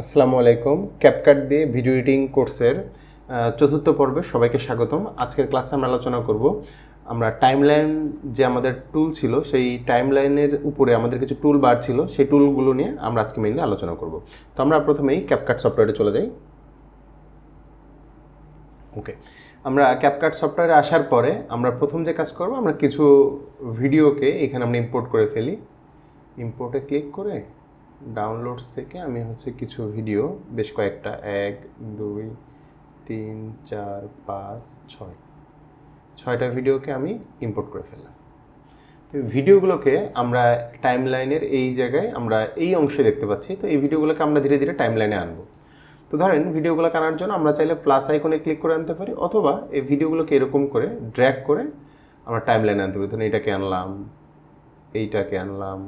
আসসালামু আলাইকুম। ক্যাপকাট দিয়ে ভিডিও এডিটিং কোর্সের চতুর্থ পর্বে সবাইকে স্বাগতম। আজকের ক্লাসে আমরা আলোচনা করব, আমরা টাইমলাইন যে আমাদের টুল ছিল, সেই টাইমলাইনের উপরে আমাদের কিছু টুল বার ছিল, সেই টুলগুলো নিয়ে আমরা আজকে মেইনলি আলোচনা করব। তো আমরা প্রথমেই ক্যাপকাট সফটওয়্যারে চলে যাই। ওকে আমরা ক্যাপকাট সফটওয়্যারে আসার পরে আমরা প্রথম যে কাজ করব, আমরা কিছু ভিডিওকে এখানে আমরা ইম্পোর্ট করে ফেলি। ইম্পোর্টে ক্লিক করে ডাউনলোডস থেকে আমি হচ্ছে কিছু ভিডিও বেশ কয়েকটা, এক, দুই, তিন, চার, পাঁচ, ছয়। ছয়টা ভিডিওকে আমি ইম্পোর্ট করে ফেললাম। তো ভিডিওগুলোকে আমরা টাইম লাইনের এই জায়গায় আমরা এই অংশে দেখতে পাচ্ছি। তো এই ভিডিওগুলোকে আমরা ধীরে ধীরে টাইম লাইনে আনব। তো ধরেন ভিডিওগুলো আনার জন্য আমরা চাইলে প্লাস আইকনে ক্লিক করে আনতে পারি, অথবা এই ভিডিওগুলোকে এরকম করে ড্র্যাগ করে আমরা টাইম লাইনে আনতে পারি। ধরুন এইটাকে আনলাম এইটাকে আনলাম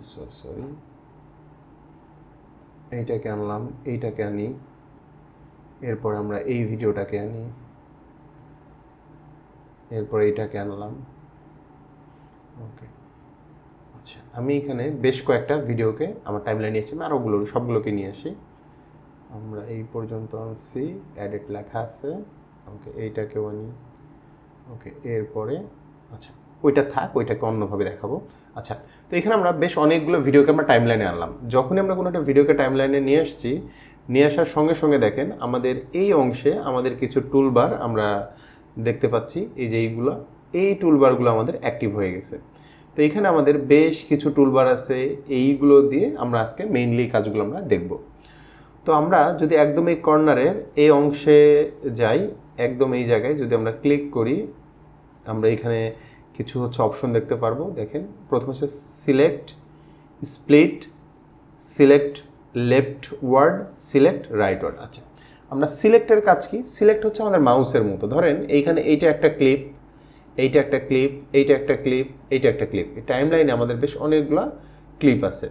আচ্ছা সরি এইটাকে আনলাম, এইটাকে আনি, এরপর আমরা এই ভিডিওটাকে আনি, এরপর এইটাকে আনলাম। ওকে আচ্ছা আমি এখানে বেশ কয়েকটা ভিডিওকে আমার টাইমলাইনে এসেছি, আমি আরোগুলো, সবগুলোকে নিয়ে আসি। আমরা এই পর্যন্ত আনছি অ্যাডেট লেখা আছে। ওকে এইটাকেও আনি। ওকে এরপরে আচ্ছা ওইটা থাক, ওইটাকে অন্যভাবে দেখাবো। আচ্ছা তো এখানে আমরা বেশ অনেকগুলো ভিডিওকে আমরা টাইমলাইনে আনলাম। যখনই আমরা কোনো একটা ভিডিওকে টাইমলাইনে নিয়ে আসছি, নিয়ে আসার সঙ্গে সঙ্গে দেখেন আমাদের এই অংশে আমাদের কিছু টুলবার আমরা দেখতে পাচ্ছি। এই যে এইগুলো, এই টুলবারগুলো আমাদের অ্যাক্টিভ হয়ে গেছে। তো এখানে আমাদের বেশ কিছু টুলবার আছে। এইগুলো দিয়ে আমরা আজকে মেইনলি কাজগুলো আমরা দেখব। তো আমরা যদি একদম এই কর্নারের এই অংশে যাই, একদম এই জায়গায় যদি আমরা ক্লিক করি, আমরা এখানে কিছু হচ্ছে অপশন দেখতে পারব। দেখেন, প্রথম হচ্ছে select split select left word select right word আচ্ছা আমরা সিলেক্টের কাজ কি? সিলেক্ট হচ্ছে আমাদের মাউসের মতো। ধরেন, এইখানে এইটা একটা ক্লিপ এইটা একটা ক্লিপ এইটা একটা ক্লিপ এইটা একটা ক্লিপ এই টাইম লাইনে আমাদের বেশ অনেকগুলো ক্লিপ আছে।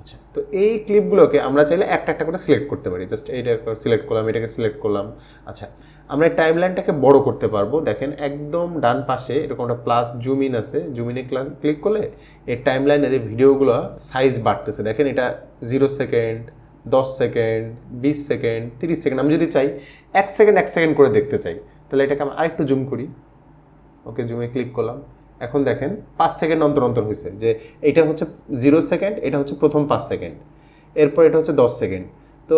আচ্ছা তো এই ক্লিপগুলোকে আমরা চাইলে একটা একটা করে সিলেক্ট করতে পারি। জাস্ট এইটা সিলেক্ট করলাম, এটাকে সিলেক্ট করলাম। আচ্ছা আমরা টাইম লাইনটাকে বড় করতে পারব। দেখেন, একদম ডান পাশে এরকম একটা প্লাস জুম ইন আছে। জুম ইনে ক্লিক করলে এই টাইম লাইনের এই ভিডিওগুলো সাইজ বাড়তেছে। দেখেন, এটা জিরো সেকেন্ড দশ সেকেন্ড বিশ সেকেন্ড তিরিশ সেকেন্ড আমি যদি চাই এক সেকেন্ড এক সেকেন্ড করে দেখতে চাই, তাহলে এটাকে আমি আরেকটু জুম করি। ওকে জুমে ক্লিক করলাম। এখন দেখেন, পাঁচ সেকেন্ড অন্তর অন্তর হয়েছে যে এটা হচ্ছে জিরো সেকেন্ড এটা হচ্ছে প্রথম পাঁচ সেকেন্ড এরপর এটা হচ্ছে দশ সেকেন্ড তো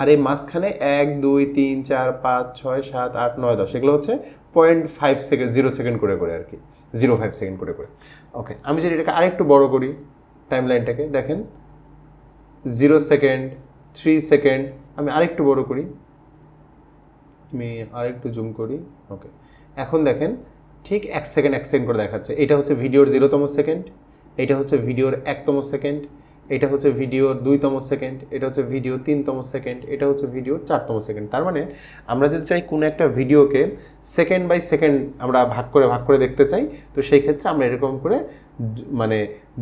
আর এই মাঝখানে এক, দুই, তিন, চার, পাঁচ, ছয়, সাত, আট, নয়, দশ, এগুলো হচ্ছে point five second zero second করে করে আর কি। জিরো ফাইভ সেকেন্ড করে করে। ওকে আমি যদি এটাকে আরেকটু বড় করি টাইম লাইনটাকে দেখেন জিরো সেকেন্ড থ্রি সেকেন্ড আমি আরেকটু বড় করি, আমি আরেকটু জুম করি ওকে এখন দেখেন, ঠিক এক সেকেন্ড এক সেকেন্ড করে দেখাচ্ছে। এটা হচ্ছে ভিডিওর জিরোতম সেকেন্ড এটা হচ্ছে ভিডিওর একতম সেকেন্ড এটা হচ্ছে ভিডিওর দুইতম সেকেন্ড এটা হচ্ছে ভিডিও তিনতম সেকেন্ড এটা হচ্ছে ভিডিওর চারতম সেকেন্ড তার মানে আমরা যদি চাই কোনো একটা ভিডিওকে সেকেন্ড বাই সেকেন্ড আমরা ভাগ করে ভাগ করে দেখতে চাই, তো সেই ক্ষেত্রে আমরা এরকম করে মানে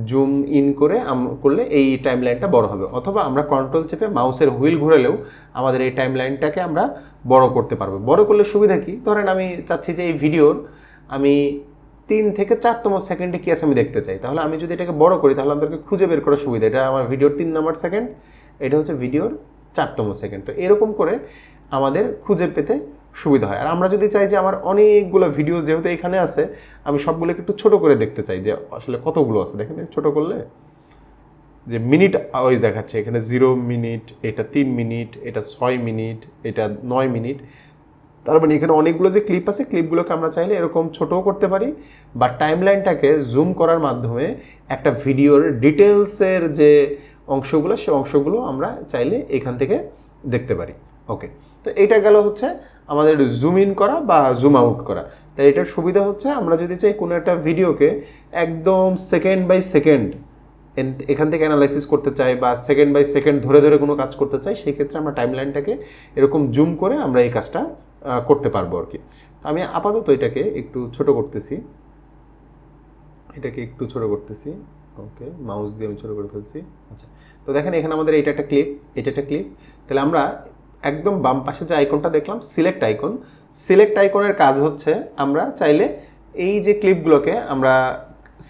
জুম ইন করে করলে এই টাইম লাইনটা বড় হবে। অথবা আমরা কন্ট্রোল চেপে মাউসের হুইল ঘুরালেও আমাদের এই টাইম লাইনটাকে আমরা বড় করতে পারব। বড় করলে সুবিধা কি? ধরেন আমি চাচ্ছি যে এই ভিডিওর আমি তিন থেকে চারতম সেকেন্ডে কী আছে আমি দেখতে চাই। তাহলে আমি যদি এটাকে বড় করি, তাহলে আমাদেরকে খুঁজে বের করার সুবিধা। এটা আমার ভিডিওর তিন নম্বর সেকেন্ড এটা হচ্ছে ভিডিওর চারতম সেকেন্ড তো এরকম করে আমাদের খুঁজে পেতে সুবিধা হয়। আর আমরা যদি চাই যে আমার অনেকগুলো ভিডিও যেহেতু এখানে আছে, আমি সবগুলোকে একটু ছোট করে দেখতে চাই যে আসলে কতগুলো আছে। দেখেন ছোট করলে যে মিনিট ওই দেখাচ্ছে। এখানে জিরো মিনিট এটা তিন মিনিট এটা ছয় মিনিট এটা নয় মিনিট তার মানে এখানে অনেকগুলো যে ক্লিপ আছে ক্লিপগুলোকে আমরা চাইলে এরকম ছোটও করতে পারি, বা টাইমলাইনটাকে জুম করার মাধ্যমে একটা ভিডিওর ডিটেলসের যে অংশগুলো, সে অংশগুলো আমরা চাইলে এখান থেকে দেখতে পারি। ওকে তো এটা গেল হচ্ছে আমাদের জুম ইন করা বা জুম আউট করা। তাই এটার সুবিধা হচ্ছে আমরা যদি চাই কোনো একটা ভিডিওকে একদম সেকেন্ড বাই সেকেন্ড এখান থেকে অ্যানালাইসিস করতে চাই বা সেকেন্ড বাই সেকেন্ড ধরে ধরে কোনো কাজ করতে চাই, সেই ক্ষেত্রে আমরা টাইমলাইনটাকে এরকম জুম করে আমরা এই কাজটা করতে পারব আর কি। তো আমি আপাতত এটাকে একটু ছোট করতেছি। এটাকে একটু ছোট করতেছি। ওকে মাউস দিয়ে আমি ছোট করে ফেলছি। আচ্ছা তো দেখেন এখানে আমাদের এটা একটা ক্লিপ এটা একটা ক্লিপ তাহলে আমরা একদম বাম পাশে যে আইকনটা দেখলাম সিলেক্ট আইকন সিলেক্ট আইকনের কাজ হচ্ছে আমরা চাইলে এই যে ক্লিপগুলোকে আমরা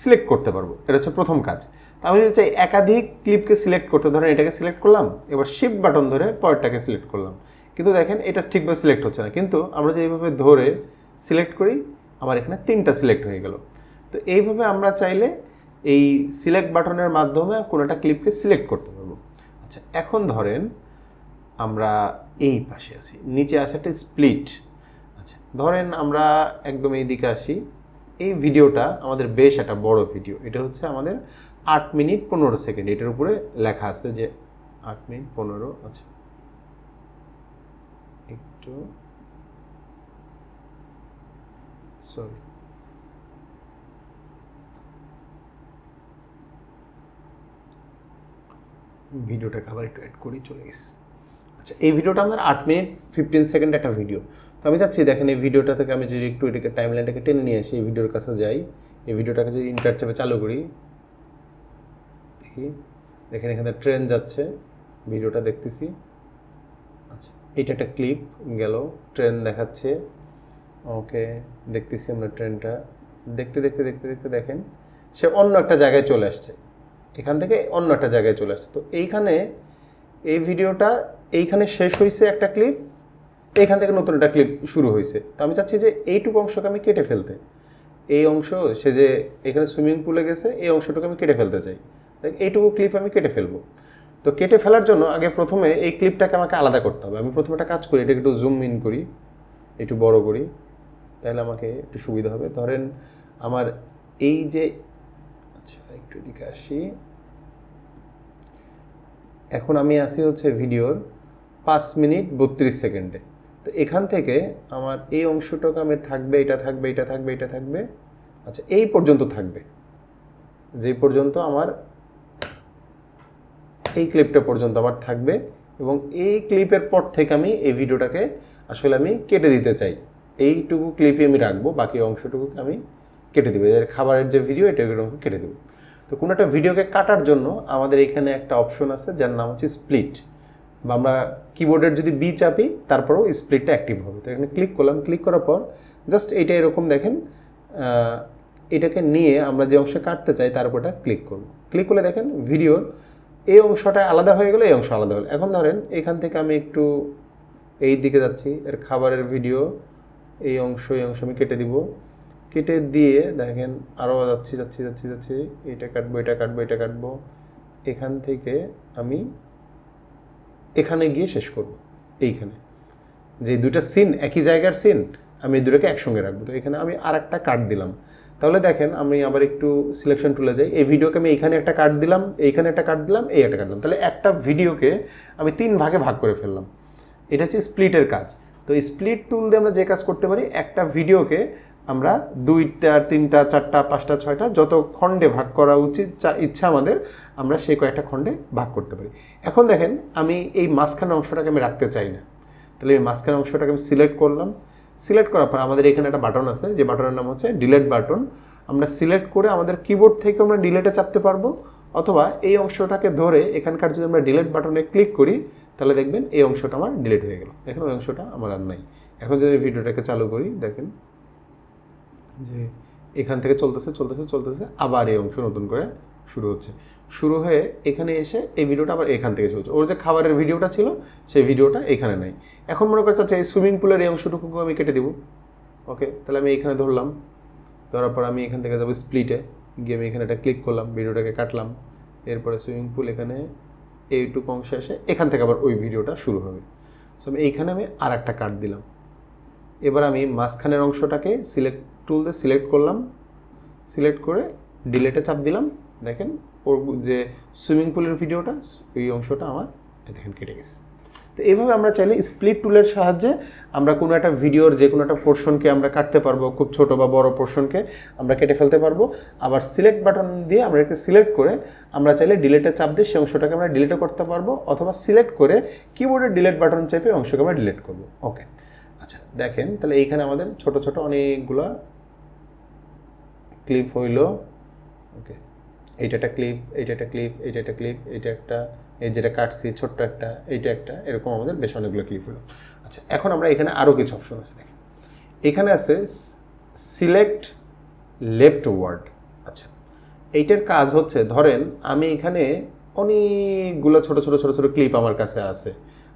সিলেক্ট করতে পারব। এটা হচ্ছে প্রথম কাজ। তো আমি যদি চাই একাধিক ক্লিপকে সিলেক্ট করতে, ধরেন এটাকে সিলেক্ট করলাম, এবার শিফট বাটন ধরে পরেরটাকে সিলেক্ট করলাম। কিন্তু দেখেন এটা ঠিকভাবে সিলেক্ট হচ্ছে না। কিন্তু আমরা যে এইভাবে ধরে সিলেক্ট করি, আমার এখানে তিনটা সিলেক্ট হয়ে গেল। তো এইভাবে আমরা চাইলে এই সিলেক্ট বাটনের মাধ্যমে কোনো একটা ক্লিপকে সিলেক্ট করতে পারব। আচ্ছা এখন ধরেন আমরা এই পাশে আছি, নিচে আছে একটা স্প্লিট আচ্ছা ধরেন আমরা একদম এই দিকে আসি। এই ভিডিওটা আমাদের বেশ একটা বড় ভিডিও এটা হচ্ছে আমাদের আট মিনিট পনেরো সেকেন্ড। এটার উপরে লেখা আছে যে আট মিনিট পনেরো আচ্ছা। একটু সরি ভিডিওটাকে আবার একটু অ্যাড করি চলে গেছি। আচ্ছা এই ভিডিওটা আমাদের আট মিনিট ফিফটিন সেকেন্ড একটা ভিডিও তো আমি চাচ্ছি, দেখেন এই ভিডিওটা থেকে আমি যদি একটু এটাকে টাইম লাইনটাকে টেনে নিয়ে আসি, এই ভিডিওর কাছে যাই, এই ভিডিওটাকে যদি ইন্টার চাপে চালু করি, দেখি, দেখেন এখানে ট্রেন যাচ্ছে ভিডিওটা দেখতেছি। এটা একটা ক্লিপ গেল ট্রেন দেখাচ্ছে। ওকে দেখতেছি আমরা ট্রেনটা দেখতে দেখতে দেখতে দেখতে দেখেন, সে অন্য একটা জায়গায় চলে আসছে। এখান থেকে অন্য একটা জায়গায় চলে আসছে। তো এইখানে এই ভিডিওটা, এইখানে শেষ হয়েছে একটা ক্লিপ এইখান থেকে নতুন একটা ক্লিপ শুরু হয়েছে তো আমি চাচ্ছি যে এইটুকু অংশকে আমি কেটে ফেলতে। এই অংশ, সে যে এখানে সুইমিং পুলে গেছে, এই অংশটুকু আমি কেটে ফেলতে চাই। এইটুকু ক্লিপ আমি কেটে ফেলব। তো কেটে ফেলার জন্য আগে প্রথমে এই ক্লিপটাকে আমাকে আলাদা করতে হবে। আমি প্রথমে একটা কাজ করি, এটাকে একটু জুম ইন করি, একটু বড় করি, তাহলে আমাকে একটু সুবিধা হবে। ধরেন আমার এই যে আচ্ছা একটু এদিকে আসি। এখন আমি আসি হচ্ছে ভিডিওর পাঁচ মিনিট বত্রিশ সেকেন্ডে। তো এখান থেকে আমার এই অংশটুকু আমি থাকবে, এটা থাকবে এটা থাকবে এটা থাকবে আচ্ছা এই পর্যন্ত থাকবে। যে পর্যন্ত আমার এই ক্লিপটা পর্যন্ত আমার থাকবে এবং এই ক্লিপের পর থেকে আমি এই ভিডিওটাকে আসলে আমি কেটে দিতে চাই। এইটুকু ক্লিপই আমি রাখব, বাকি অংশটুকুকে আমি কেটে দেবো। এর খাবারের যে ভিডিও এটা এরকম কেটে দেবো। তো কোনো একটা ভিডিওকে কাটার জন্য আমাদের এখানে একটা অপশন আছে, যার নাম হচ্ছে স্প্লিট বা আমরা কিবোর্ডের যদি বি চাপি, তারপরেও স্প্লিটটা অ্যাক্টিভ হবে। তো এখানে ক্লিক করলাম ক্লিক করার পর জাস্ট এটা এরকম দেখেন এটাকে নিয়ে আমরা যে অংশে কাটতে চাই, তার উপরটা ক্লিক করব। ক্লিক করলে দেখেন ভিডিওর এই অংশটা আলাদা হয়ে গেলে, এই অংশ আলাদা হলো এখন ধরেন, এখান থেকে আমি একটু এই দিকে যাচ্ছি, এর খাবারের ভিডিও এই অংশ এই অংশ আমি কেটে দিব। কেটে দিয়ে দেখেন আরও যাচ্ছি যাচ্ছি যাচ্ছি যাচ্ছি, এটা কাটবো এটা কাটবো এটা কাটবো। এখান থেকে আমি এখানে গিয়ে শেষ করব, এইখানে। যে দুইটা সিন একই জায়গার সিন আমি দুটোকে একসঙ্গে রাখব। তো এখানে আমি আর একটা কাট দিলাম। তাহলে দেখেন আমি আবার একটু সিলেকশন টুলে যাই। এই ভিডিওকে আমি এইখানে একটা কাট দিলাম, এইখানে একটা কাট দিলাম, এই একটা কাট দিলাম। তাহলে একটা ভিডিওকে আমি তিন ভাগে ভাগ করে ফেললাম। এটা হচ্ছে স্প্লিটের কাজ। তো স্প্লিট টুল দিয়ে আমরা যে কাজ করতে পারি, একটা ভিডিওকে আমরা দুইটা, তিনটা, চারটা, পাঁচটা, ছয়টা, যত খণ্ডে ভাগ করা উচিত ইচ্ছা আমাদের, আমরা সেই কয়েকটা খণ্ডে ভাগ করতে পারি। এখন দেখেন, আমি এই মাঝখানে অংশটাকে আমি রাখতে চাই না। তাহলে এই মাঝখানে অংশটাকে আমি সিলেক্ট করলাম। সিলেক্ট করার পর আমাদের এখানে একটা বাটন আছে, যে বাটনের নাম হচ্ছে ডিলেট বাটন। আমরা সিলেক্ট করে আমাদের কিবোর্ড থেকে আমরা ডিলেটে চাপতে পারব, অথবা এই অংশটাকে ধরে এখানকার যদি আমরা ডিলেট বাটনে ক্লিক করি, তাহলে দেখবেন এই অংশটা আমার ডিলিট হয়ে গেল। দেখেন ওই অংশটা আমার আর নাই। এখন যদি ভিডিওটাকে চালু করি, দেখেন যে এখান থেকে চলতেছে চলতেছে চলতেছে, আবার এই অংশ নতুন করে শুরু হচ্ছে। শুরু হয়ে এখানে এসে এই ভিডিওটা আবার এখান থেকে চলছে ওর যে খাবারের ভিডিওটা ছিল, সেই ভিডিওটা এখানে নাই। এখন মনে করছে আচ্ছা এই সুইমিং পুলের এই অংশটুকু আমি কেটে দিব। ওকে তাহলে আমি এখানে ধরলাম। ধরার পর আমি এখান থেকে যাব স্প্লিটে গিয়ে আমি এখানে একটা ক্লিক করলাম, ভিডিওটাকে কাটলাম। এরপরে সুইমিং পুল এখানে এইটুকু অংশ এসে এখান থেকে আবার ওই ভিডিওটা শুরু হবে। সো আমি এইখানে আমি আর একটা কাট দিলাম। এবার আমি মাঝখানের অংশটাকে সিলেক্ট টুল দিয়ে সিলেক্ট করলাম। সিলেক্ট করে ডিলেটে চাপ দিলাম। দেখেন, ওর যে সুইমিং পুলের ভিডিওটা ওই অংশটা আমার, এই দেখেন কেটে গেছে। তো এইভাবে আমরা চাইলে স্প্লিট টুলের সাহায্যে আমরা কোনো একটা ভিডিওর যে কোনো একটা পোর্শনকে আমরা কাটতে পারব, খুব ছোট বা বড় পোর্শনকে আমরা কেটে ফেলতে পারব। আবার সিলেক্ট বাটন দিয়ে আমরা এটাকে সিলেক্ট করে আমরা চাইলে ডিলেটে চাপ দিয়ে সেই অংশটাকে আমরা ডিলেটও করতে পারব, অথবা সিলেক্ট করে কিবোর্ডের ডিলেট বাটন চেপে অংশকে আমরা ডিলেট করব। ওকে আচ্ছা দেখেন, তাহলে এইখানে আমাদের ছোট ছোট অনেকগুলা ক্লিপ হইল। ওকে এইটা একটা ক্লিপ এইটা একটা ক্লিপ এইটা একটা ক্লিপ এইটা একটা, এই যেটা কাটছি, ছোট্ট একটা, এইটা একটা, এরকম আমাদের বেশ অনেকগুলো ক্লিপ হলো। আচ্ছা এখন আমরা এখানে আরও কিছু অপশন আছে, দেখেন। এখানে আছে সিলেক্ট লেফট ওয়ার্ড আচ্ছা এইটার কাজ হচ্ছে, ধরেন আমি এখানে অনেকগুলো ছোট ছোট ছোট ছোট ক্লিপ আমার কাছে আছে।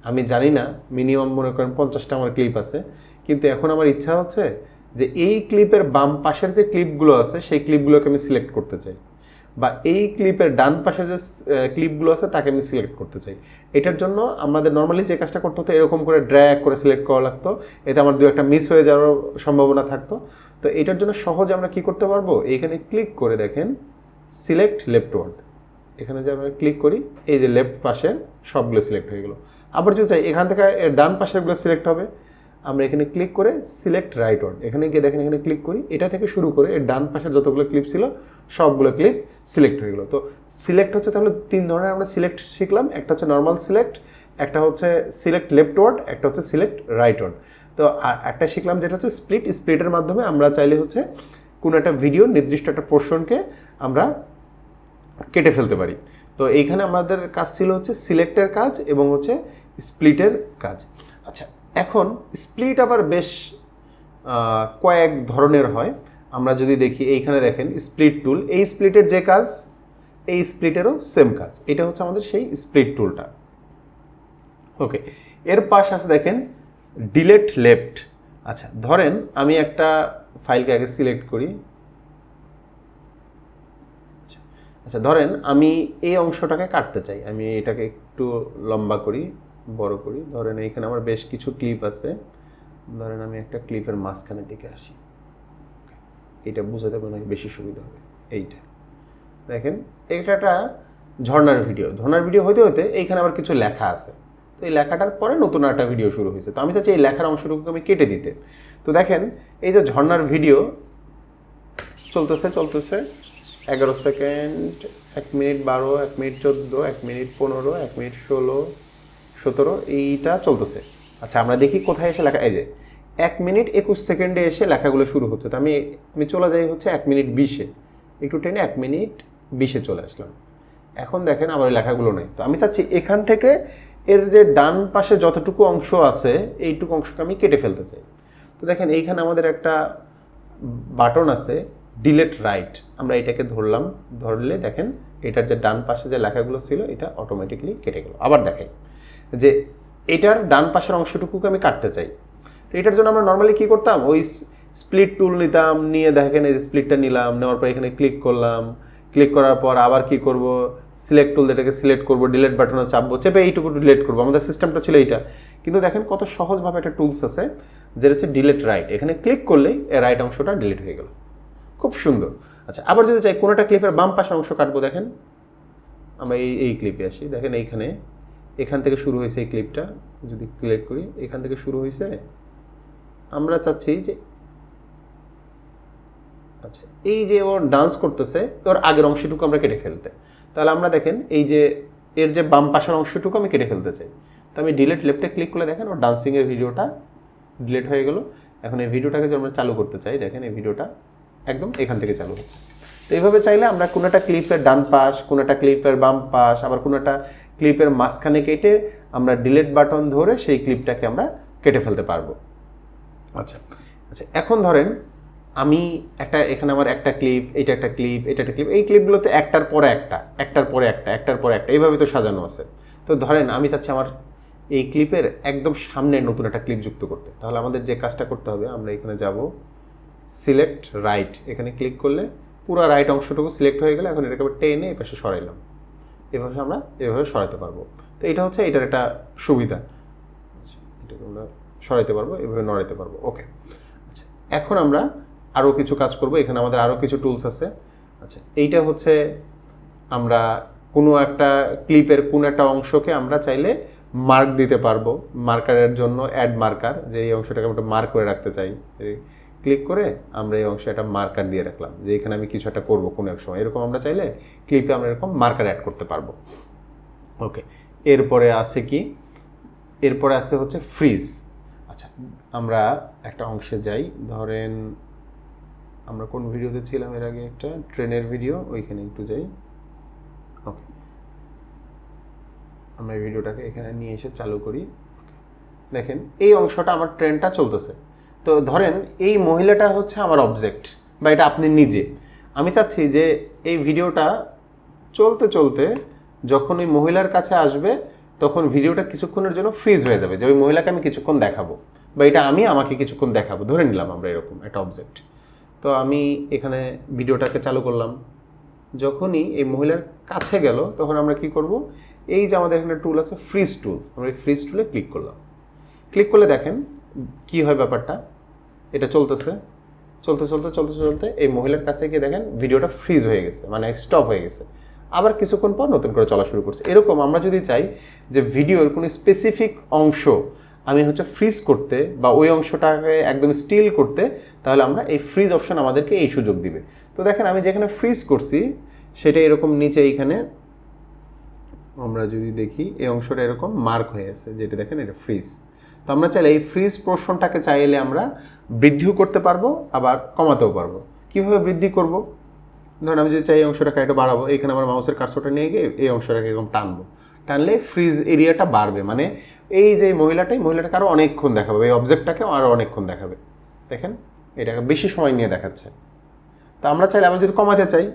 আমি জানি না মিনিমাম মনে করেন পঞ্চাশটা আমার ক্লিপ আছে। কিন্তু এখন আমার ইচ্ছা হচ্ছে যে এই ক্লিপের বাম পাশের যে ক্লিপগুলো আছে, সেই ক্লিপগুলোকে আমি সিলেক্ট করতে চাই। বা এই ক্লিপের ডান পাশে যে ক্লিপগুলো আছে, তাকে আমি সিলেক্ট করতে চাই। এটার জন্য আমাদের নর্মালি যে কাজটা করতে হতো, এরকম করে ড্র্যাগ করে সিলেক্ট করা লাগতো। এতে আমার দু একটা মিস হয়ে যাওয়ার সম্ভাবনা থাকতো। তো এটার জন্য সহজে আমরা কি করতে পারব? এইখানে ক্লিক করে দেখেন সিলেক্ট লেফটওয়ার্ড এখানে যে আমরা ক্লিক করি, এই যে লেফট পাশের সবগুলো সিলেক্ট হয়ে গেলো। আবার যদি চাই, এখান থেকে ডান পাশেরগুলো সিলেক্ট হবে। আমরা এখানে ক্লিক করে সিলেক্ট রাইট ওয়ার্ড এখানে গিয়ে দেখেন, এখানে ক্লিক করি। এটা থেকে শুরু করে এর ডান পাশের যতগুলো ক্লিপ ছিল, সবগুলো ক্লিপ সিলেক্ট হয়ে গেলো। তো সিলেক্ট হচ্ছে তাহলে তিন ধরনের আমরা সিলেক্ট শিখলাম। একটা হচ্ছে নর্মাল সিলেক্ট একটা হচ্ছে সিলেক্ট লেফট ওয়ার্ড একটা হচ্ছে সিলেক্ট রাইট ওয়ার্ড তো আর একটা শিখলাম যেটা হচ্ছে স্প্লিট স্প্লিটের মাধ্যমে আমরা চাইলে হচ্ছে কোনো একটা ভিডিও নির্দিষ্ট একটা পোর্শনকে আমরা কেটে ফেলতে পারি। তো এইখানে আমাদের কাজ ছিল হচ্ছে সিলেক্টের কাজ এবং হচ্ছে স্প্লিটের কাজ। আচ্ছা এখন স্প্লিট আবার বেশ কয়েক ধরনের হয়। আমরা যদি দেখি এইখানে দেখেন স্প্লিট টুল এই স্প্লিটের যে কাজ, এই স্প্লিটেরও সেম কাজ। এটা হচ্ছে আমাদের সেই স্প্লিট টুলটা ওকে এর পাশ আছে দেখেন ডিলেট লেফট আচ্ছা ধরেন আমি একটা ফাইলকে আগে সিলেক্ট করি। আচ্ছা আচ্ছা ধরেন আমি এই অংশটাকে কাটতে চাই। আমি এটাকে একটু লম্বা করি। বড় করি। ধরেন এইখানে আমার বেশ কিছু ক্লিপ আছে। ধরেন আমি একটা ক্লিপের মাঝখানের দিকে আসি। এটা বুঝাতে হয় বেশি সুবিধা হবে। এইটা। দেখেন, এটা একটা ঝর্ণার ভিডিও ঝর্নার ভিডিও হতে হতে এইখানে আবার কিছু লেখা আছে। তো এই লেখাটার পরে নতুন একটা ভিডিও শুরু হয়েছে। তো আমি চাচ্ছি এই লেখার অংশটুকু আমি কেটে দিতে। তো দেখেন, এই যে ঝর্নার ভিডিও চলতেছে চলতেছে। এগারো সেকেন্ড এক মিনিট বারো, এক মিনিট চোদ্দ, এক মিনিট পনেরো, এক মিনিট ষোলো সতেরো, এইটা চলতেছে। আচ্ছা আমরা দেখি কোথায় এসে লেখা এই যে, এক মিনিট একুশ সেকেন্ডে এসে লেখাগুলো শুরু হচ্ছে। তো আমি আমি চলে যাই হচ্ছে এক মিনিট বিশে। একটু টেনে এক মিনিট বিশে চলে আসলাম। এখন দেখেন আমার লেখাগুলো নেই। তো আমি চাচ্ছি এখান থেকে এর যে ডান পাশে যতটুকু অংশ আছে, এইটুকু অংশকে আমি কেটে ফেলতে চাই। তো দেখেন এইখানে আমাদের একটা বাটন আছে, ডিলেট রাইট। আমরা এটাকে ধরলাম, ধরলে দেখেন এটার যে ডান পাশে যে লেখাগুলো ছিল, এটা অটোমেটিকলি কেটে গেল। আবার দেখেন যে এটার ডান পাশের অংশটুকুকে আমি কাটতে চাই। তো এটার জন্য আমরা নর্মালি কী করতাম? ওই স্প্লিট টুল নিতাম, নিয়ে দেখেন এই স্প্লিটটা নিলাম, নেওয়ার পর এখানে ক্লিক করলাম। ক্লিক করার পর আবার কি করব? সিলেক্ট টুল এটাকে সিলেক্ট করব ডিলেট বাটনে চাপবো, চেপে এইটুকু ডিলেট করব। আমাদের সিস্টেমটা ছিল এইটা। কিন্তু দেখেন কত সহজভাবে একটা টুলস আছে, যেটা হচ্ছে ডিলেট রাইট এখানে ক্লিক করলেই রাইট অংশটা ডিলিট হয়ে গেল। খুব সুন্দর। আচ্ছা আবার যদি চাই কোনোটা ক্লিপের বাম পাশের অংশ কাটবো দেখেন। আমরা এই এই ক্লিপে আসি। দেখেন এইখানে এখান থেকে শুরু হয়েছে এই ক্লিপটা যদি ক্লিক করি, এখান থেকে শুরু হয়েছে, আমরা চাচ্ছি যে আচ্ছা এই যে ওর ডান্স করতেছে, ওর আগের অংশটুকু আমরা কেটে ফেলতে। তাহলে আমরা দেখেন, এই যে এর যে বাম পাশের অংশটুকু আমি কেটে ফেলতে চাই। তো আমি ডিলেট লেফটে ক্লিক করলে দেখেন, ওর ডান্সিংয়ের ভিডিওটা ডিলেট হয়ে গেল। এখন এই ভিডিওটাকে যদি আমরা চালু করতে চাই, দেখেন এই ভিডিওটা একদম এখান থেকে চালু হচ্ছে। তো এইভাবে চাইলে আমরা কোনো একটা ক্লিপের ডান পাশ কোনো একটা ক্লিপের বাম পাশ, আবার কোনো একটা ক্লিপের মাঝখানে কেটে আমরা ডিলেট বাটন ধরে সেই ক্লিপটাকে আমরা কেটে ফেলতে পারব। আচ্ছা আচ্ছা এখন ধরেন আমি একটা, এখানে আমার একটা ক্লিপ এটা একটা ক্লিপ এটা একটা ক্লিপ এই ক্লিপগুলোতে একটার পরে একটা, একটার পরে একটা, একটার পরে একটা, এইভাবে তো সাজানো আছে। তো ধরেন আমি চাচ্ছি আমার এই ক্লিপের একদম সামনে নতুন একটা ক্লিপ যুক্ত করতে। তাহলে আমাদের যে কাজটা করতে হবে, আমরা এখানে যাব সিলেক্ট রাইট এখানে ক্লিক করলে পুরো রাইট অংশটুকু সিলেক্ট হয়ে গেলে এখন এটাকে টেনে এই পাশে সরাইলাম। এভাবে আমরা এভাবে সরাতে পারব। তো এটা হচ্ছে এটার একটা সুবিধা। আচ্ছা এটাকে আমরা সরাইতে পারব, এভাবে নড়াইতে পারব। ওকে আচ্ছা এখন আমরা আরও কিছু কাজ করব। এখানে আমাদের আরও কিছু টুলস আছে। আচ্ছা এইটা হচ্ছে আমরা কোনো একটা ক্লিপের কোনো একটা অংশকে আমরা চাইলে মার্ক দিতে পারব। মার্কারের জন্য অ্যাড মার্কার যে এই অংশটাকে আমরা মার্ক করে রাখতে চাই। ক্লিক করে আমরা এই অংশে একটা মার্কার দিয়ে রাখলাম যে এখানে আমি কিছু একটা করব কোনো এক সময়। এরকম আমরা চাইলে ক্লিপে আমরা এরকম মার্কার অ্যাড করতে পারব। ওকে এরপরে আছে কি? এরপরে আছে হচ্ছে ফ্রিজ আচ্ছা আমরা একটা অংশে যাই। ধরেন আমরা কোন ভিডিওতে ছিলাম এর আগে একটা? ট্রেনের ভিডিও ওইখানে একটু যাই। ওকে আমরা এই ভিডিওটাকে এখানে নিয়ে এসে চালু করি। দেখেন এই অংশটা আমার ট্রেনটা চলতেছে। তো ধরেন এই মহিলাটা হচ্ছে আমার অবজেক্ট বা এটা আপনি নিজে। আমি চাচ্ছি যে এই ভিডিওটা চলতে চলতে যখন ওই মহিলার কাছে আসবে, তখন ভিডিওটা কিছুক্ষণের জন্য ফ্রিজ হয়ে যাবে যে ওই মহিলাকে আমি কিছুক্ষণ দেখাবো বা এটা আমি আমাকে কিছুক্ষণ দেখাবো। ধরে নিলাম আমরা এরকম একটা অবজেক্ট তো আমি এখানে ভিডিওটাকে চালু করলাম। যখনই এই মহিলার কাছে গেল, তখন আমরা কি করব? এই যে আমাদের এখানে টুল আছে ফ্রিজ টুল আমরা এই ফ্রিজ টুলে ক্লিক করলাম। ক্লিক করলে দেখেন কি হয় ব্যাপারটা? এটা চলতেছে। চলতে চলতে চলতে চলতে এই মহিলার কাছে গিয়ে দেখেন ভিডিওটা ফ্রিজ হয়ে গেছে মানে স্টপ হয়ে গেছে। আবার কিছুক্ষণ পর নতুন করে চলা শুরু করছে। এরকম আমরা যদি চাই যে ভিডিওর কোনো স্পেসিফিক অংশ আমি হচ্ছে ফ্রিজ করতে বা ওই অংশটাকে একদম স্টিল করতে, তাহলে আমরা এই ফ্রিজ অপশন আমাদেরকে এই সুযোগ দিবে। তো দেখেন আমি যেখানে ফ্রিজ করছি, সেটা এরকম নিচে এইখানে আমরা যদি দেখি, এই অংশটা এরকম মার্ক হয়ে আছে, যেটা দেখেন এটা ফ্রিজ তো আমরা চাইলে এই ফ্রিজ পোর্শনটাকে চাইলে আমরা বৃদ্ধিও করতে পারব, আবার কমাতেও পারব। কীভাবে বৃদ্ধি করব? ধরুন আমি যদি চাই এই অংশটাকে একটু বাড়াবো, এখানে আমার মাউসের কার্সরটা নিয়ে গিয়ে এই অংশটাকে এরকম টানবো। টানলে ফ্রিজ এরিয়াটা বাড়বে মানে এই যে মহিলাটাই, মহিলাটাকে আরও অনেকক্ষণ দেখাবে, এই অবজেক্টটাকে আরও অনেকক্ষণ দেখাবে। দেখেন, এটাকে বেশি সময় নিয়ে দেখাচ্ছে। তো আমরা চাইলে আমরা যদি কমাতে চাই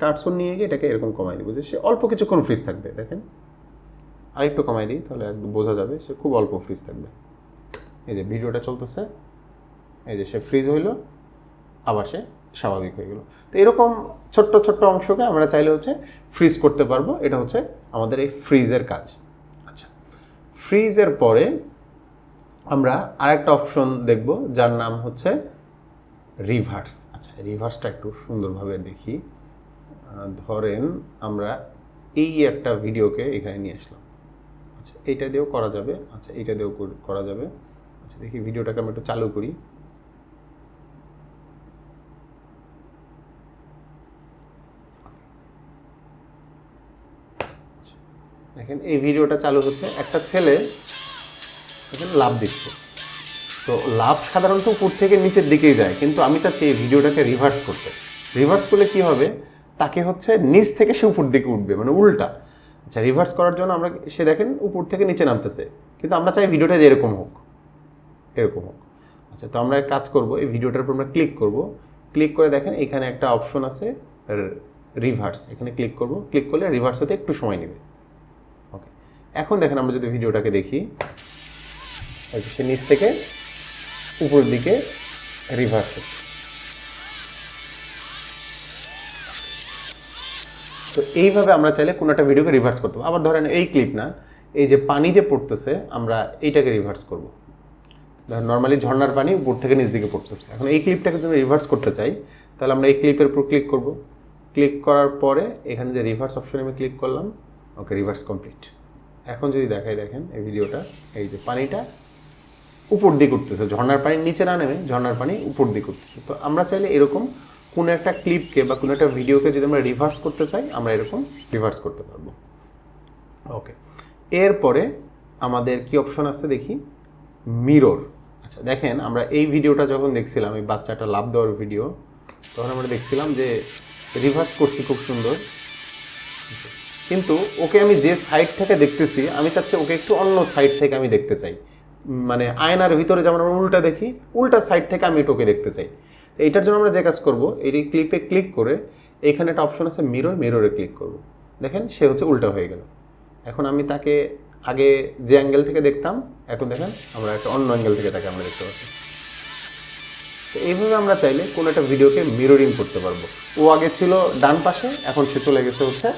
কার্সন নিয়ে গিয়ে এটাকে এরকম কমাই দেবো যে সে অল্প কিছুক্ষণ ফ্রিজ থাকবে, দেখেন। আরেকটু কমাই দিই, তাহলে একটু বোঝা যাবে সে খুব অল্প ফ্রিজ থাকবে। এই যে ভিডিওটা চলতেছে, এই যে সে ফ্রিজ হইল, আবার সে স্বাভাবিক হয়ে গেল। তো এরকম ছোট্ট ছোট্ট অংশকে আমরা চাইলে হচ্ছে ফ্রিজ করতে পারব, এটা হচ্ছে আমাদের এই ফ্রিজের কাজ। আচ্ছা ফ্রিজের পরে আমরা আরেকটা অপশন দেখব, যার নাম হচ্ছে রিভার্স আচ্ছা রিভার্সটা একটু সুন্দরভাবে দেখি। ধরেন আমরা এই একটা ভিডিওকে এখানে নিয়ে আসলাম। আচ্ছা এইটা দিয়েও করা যাবে। আচ্ছা এইটা দিয়েও করা যাবে। আচ্ছা দেখি ভিডিওটাকে আমরা একটু চালু করি। দেখেন এই ভিডিওটা চালু হচ্ছে। একটা ছেলে লাভ দিচ্ছে। তো লাভ সাধারণত উপর থেকে নিচের দিকেই যায়, কিন্তু আমি চাচ্ছি এই ভিডিওটাকে রিভার্স করতে। রিভার্স করলে কি হবে? তাকে হচ্ছে নিচ থেকে সে উপর দিকে উঠবে মানে উল্টা। আচ্ছা রিভার্স করার জন্য আমরা সে দেখেন উপর থেকে নিচে নামতেছে। কিন্তু আমরা চাই ভিডিওটা যে এরকম হোক এরকম হোক। আচ্ছা তো আমরা কাজ করব, এই ভিডিওটার উপর আমরা ক্লিক করব। ক্লিক করে দেখেন এখানে একটা অপশন আছে রিভার্স এখানে ক্লিক করব ক্লিক করলে রিভার্স হতে একটু সময় নেবে। ওকে এখন দেখেন আমরা যদি ভিডিওটাকে দেখি সে নিচ থেকে উপর দিকে রিভার্স হচ্ছে। তো এইভাবে আমরা চাইলে কোনো একটা ভিডিওকে রিভার্স করতে পারব। আবার ধরেন এই ক্লিপ না, এই যে পানি যে পড়তেছে, আমরা এইটাকে রিভার্স করব। ধরেন নর্মালি ঝর্নার পানি উপর থেকে নিচ দিকে পড়তেছে। এখন এই ক্লিপটাকে যদি রিভার্স করতে চাই, তাহলে আমরা এই ক্লিপের উপর ক্লিক করব। ক্লিক করার পরে এখানে যে রিভার্স অপশনে আমি ক্লিক করলাম, ওকে রিভার্স কমপ্লিট এখন যদি দেখাই, দেখেন এই ভিডিওটা এই যে পানিটা উপর দিকে উঠতেছে। ঝর্নার পানি নিচে না নেমে ঝর্ণার পানি উপর দিকে উঠতেছে। তো আমরা চাইলে এরকম কোনো একটা ক্লিপকে বা কোনো একটা ভিডিওকে যদি আমরা রিভার্স করতে চাই, আমরা এরকম রিভার্স করতে পারব। ওকে এরপরে আমাদের কি অপশন আছে দেখি? মিরর আচ্ছা দেখেন আমরা এই ভিডিওটা যখন দেখছিলাম, এই বাচ্চাটা লাভ দেওয়ার ভিডিও তখন আমরা দেখছিলাম যে রিভার্স করছি খুব সুন্দর। কিন্তু ওকে আমি যে সাইড থেকে দেখতেছি, আমি চাচ্ছি ওকে একটু অন্য সাইড থেকে আমি দেখতে চাই। মানে আয়নার ভিতরে যেমন আমরা উল্টা দেখি, উল্টা সাইড থেকে আমি ওকে দেখতে চাই। তো এইটার জন্য আমরা যে কাজ করব, এই ক্লিপে ক্লিক করে এইখানে একটা অপশন আছে মিরর মিররে ক্লিক করব। দেখেন, সে হচ্ছে উল্টা হয়ে গেল। এখন আমি তাকে আগে যে অ্যাঙ্গেল থেকে দেখতাম, এখন দেখেন আমরা একটা অন্য অ্যাঙ্গেল থেকে তাকে আমরা দেখতে পাচ্ছি। তো এইভাবে আমরা চাইলে কোনো একটা ভিডিওকে মিররিং করতে পারব। ও আগে ছিল ডান পাশে, এখন সে চলে গেছে হচ্ছে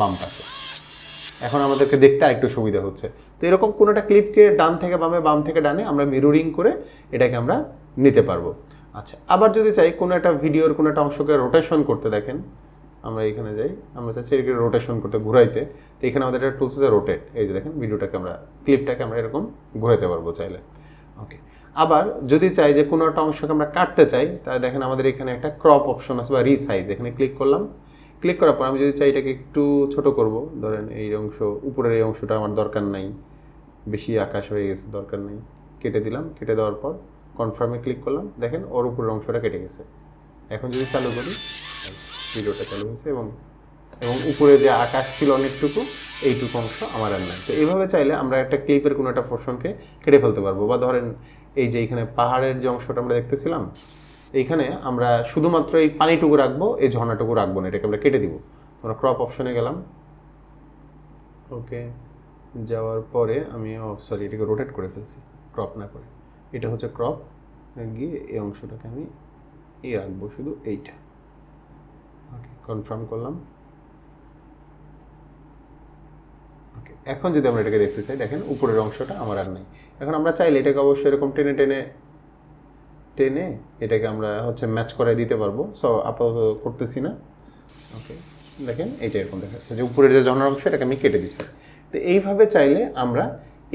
বাম পাশে। এখন আমাদেরকে দেখতে আরেকটু সুবিধা হচ্ছে। তো এরকম কোনো একটা ক্লিপকে ডান থেকে বামে, বাম থেকে ডানে আমরা মিররিং করে এটাকে আমরা নিতে পারব। আচ্ছা আবার যদি চাই কোনো একটা ভিডিওর কোনো একটা অংশকে রোটেশন করতে দেখেন, আমরা এখানে যাই, আমরা চাচ্ছি এটাকে রোটেশন করতে ঘুরাইতে, তো এখানে আমাদের একটা টুলস আছে রোটেট এই যে দেখেন, ভিডিওটাকে আমরা ক্লিপটাকে আমরা এরকম ঘুরাইতে পারব চাইলে। ওকে আবার যদি চাই যে কোনো একটা অংশকে আমরা কাটতে চাই, তাহলে দেখেন আমাদের এখানে একটা ক্রপ অপশন আছে বা রিসাইজ এখানে ক্লিক করলাম। ক্লিক করার পর আমি যদি চাই এটাকে একটু ছোট করব, ধরেন এই অংশ, উপরের এই অংশটা আমার দরকার নাই, বেশি আকাশ হয়ে গেছে, দরকার নেই। কেটে দিলাম, কেটে দেওয়ার পর কনফার্মে ক্লিক করলাম, দেখেন ওর উপরের অংশটা কেটে গেছে। এখন যদি চালু করি, ভিডিওটা চালু হয়েছে এবং এবং উপরে যে আকাশ ছিল অনেকটুকু, এইটুকু অংশ আমার আর নাই। তো এইভাবে চাইলে আমরা একটা ক্লিপের কোনো একটা পোর্শনকে কেটে ফেলতে পারব। বা ধরেন এই যে এখানে পাহাড়ের যে অংশটা আমরা দেখতেছিলাম, এইখানে আমরা শুধুমাত্র এই পানিটুকু রাখব, এই ঝর্ণাটুকু রাখব না, এটাকে আমরা কেটে দিব। আমরা ক্রপ অপশনে গেলাম। ওকে যাওয়ার পরে আমি সরি এটাকে রোটেট করে ফেলছি ক্রপ না করে। এটা হচ্ছে ক্রপ গিয়ে এই অংশটাকে আমি এ রাখব শুধু এইটা। ওকে কনফার্ম করলাম। ওকে এখন যদি আমরা এটাকে দেখতে চাই, দেখেন উপরের অংশটা আমার আর নাই। এখন আমরা চাইলে এটাকে অবশ্যই এরকম টেনে টেনে টেনে এটাকে আমরা হচ্ছে ম্যাচ করে দিতে পারব। সো আপাতত করতেছি না। ওকে দেখেন এইটা এরকম দেখা যাচ্ছে যে উপরের যে জনার অংশ, এটাকে আমি কেটে দিচ্ছি তো এইভাবে চাইলে আমরা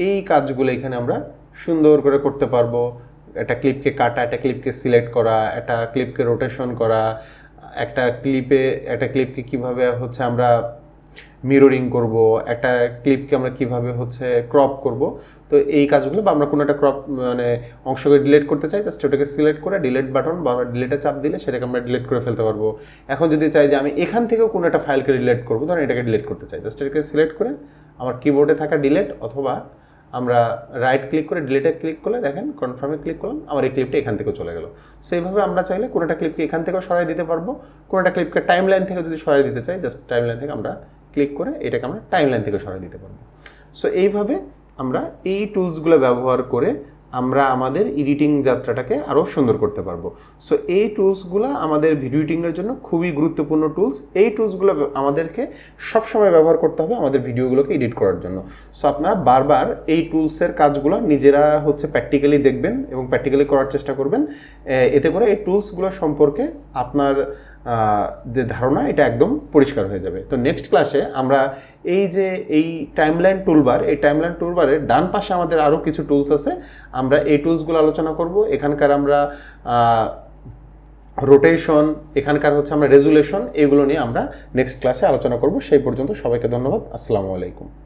এই কাজগুলো এখানে আমরা সুন্দর করে করতে পারব। একটা ক্লিপকে কাটা, একটা ক্লিপকে সিলেক্ট করা, একটা ক্লিপকে রোটেশন করা, একটা ক্লিপে একটা ক্লিপকে কীভাবে হচ্ছে আমরা মিররিং করব, একটা ক্লিপকে আমরা কীভাবে হচ্ছে ক্রপ করব। তো এই কাজগুলো বা আমরা কোনো একটা ক্রপ মানে অংশকে ডিলিট করতে চাই জাস্ট ওটাকে সিলেক্ট করে ডিলিট বাটন বা ডিলেটে চাপ দিলে সেটাকে আমরা ডিলিট করে ফেলতে পারব। এখন যদি চাই যে আমি এখান থেকেও কোনো একটা ফাইলকে ডিলিট করব, ধরেন এটাকে ডিলিট করতে চাই জাস্ট এটাকে সিলেক্ট করে আমার কিবোর্ডে থাকা ডিলেট অথবা আমরা রাইট ক্লিক করে ডিলেটে ক্লিক করলে দেখেন কনফার্মে ক্লিক করলাম, আমার এই ক্লিপটা এখান থেকে চলে গেল। সেইভাবে আমরা চাইলে কোনোটা ক্লিপকে এখান থেকেও সরাই দিতে পারব, কোনোটা ক্লিপকে টাইম লাইন থেকে যদি সরাই দিতে চাই জাস্ট টাইম লাইন থেকে আমরা ক্লিক করে এটাকে আমরা টাইম লাইন থেকে সরাই দিতে পারব। সো এইভাবে আমরা এই টুলসগুলো ব্যবহার করে আমরা আমাদের এডিটিং যাত্রাটাকে আরও সুন্দর করতে পারব। সো এই টুলসগুলো আমাদের ভিডিও এডিটিংয়ের জন্য খুবই গুরুত্বপূর্ণ টুলস এই টুলসগুলো আমাদেরকে সবসময় ব্যবহার করতে হবে আমাদের ভিডিওগুলোকে এডিট করার জন্য। সো আপনারা বারবার এই টুলসের কাজগুলো নিজেরা হচ্ছে প্র্যাকটিক্যালি দেখবেন এবং প্র্যাকটিক্যালি করার চেষ্টা করবেন। এতে করে এই টুলসগুলো সম্পর্কে আপনার যে ধারণা, এটা একদম পরিষ্কার হয়ে যাবে। তো নেক্সট ক্লাসে আমরা এই যে এই টাইমলাইন টুলবার এই টাইমলাইন টুলবারের ডান পাশে আমাদের আরও কিছু টুলস আছে। আমরা এই টুলসগুলো আলোচনা করব। এখানকার আমরা রোটেশন এখানকার হচ্ছে আমরা রেজুলেশন এগুলো নিয়ে আমরা নেক্সট ক্লাসে আলোচনা করব। সেই পর্যন্ত সবাইকে ধন্যবাদ। আসসালামু আলাইকুম।